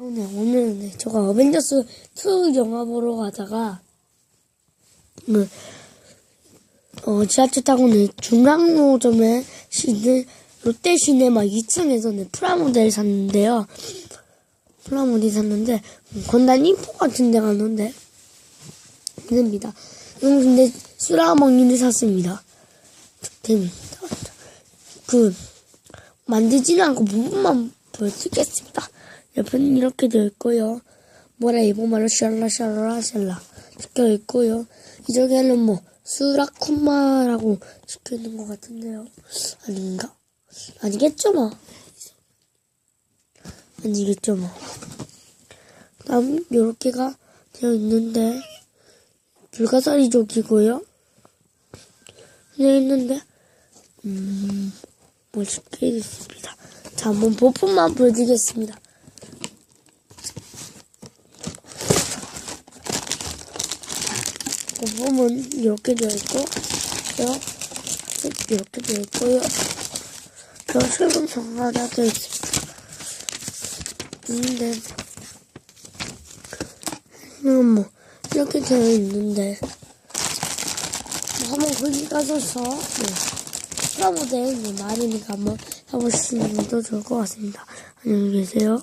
네, 오늘은 네, 제가 어벤져스 2 영화 보러 가다가 네, 어, 지하철 타고 네, 중랑로점에 시네, 롯데 시네마 2층에서 네, 프라모델 샀는데요. 프라모델 샀는데 음, 건단 인포 같은 데 갔는데 됩니다. 음, 근데 수라 먹는데 샀습니다. 됩니다. 그 만들지는 않고 부분만 보여드리겠습니다. 옆에는 이렇게 되어 있고요. 뭐라 일본말로 샬라 샬라 샬라 적혀 있고요. 이쪽에는 뭐 수라쿠마라고 적혀 있는 것 같은데요. 아닌가? 아니겠죠 뭐. 아니겠죠 뭐. 다음 요렇게가 되어 있는데 불가사리족이고요. 되어 있는데 음 멋있게 됐습니다. 자 한번 보품만 보여드리겠습니다. 부품은 이렇게 되어 있고, 저 이렇게 되어 있고요. 저 실금성 하나 되어 있습니다. 근데, 이건 뭐, 이렇게 되어 있는데, 뭐 한번 거기 가셔서, 네, 프라모델 네, 말이니까 한번 해보시는 것도 좋을 것 같습니다. 안녕히 계세요.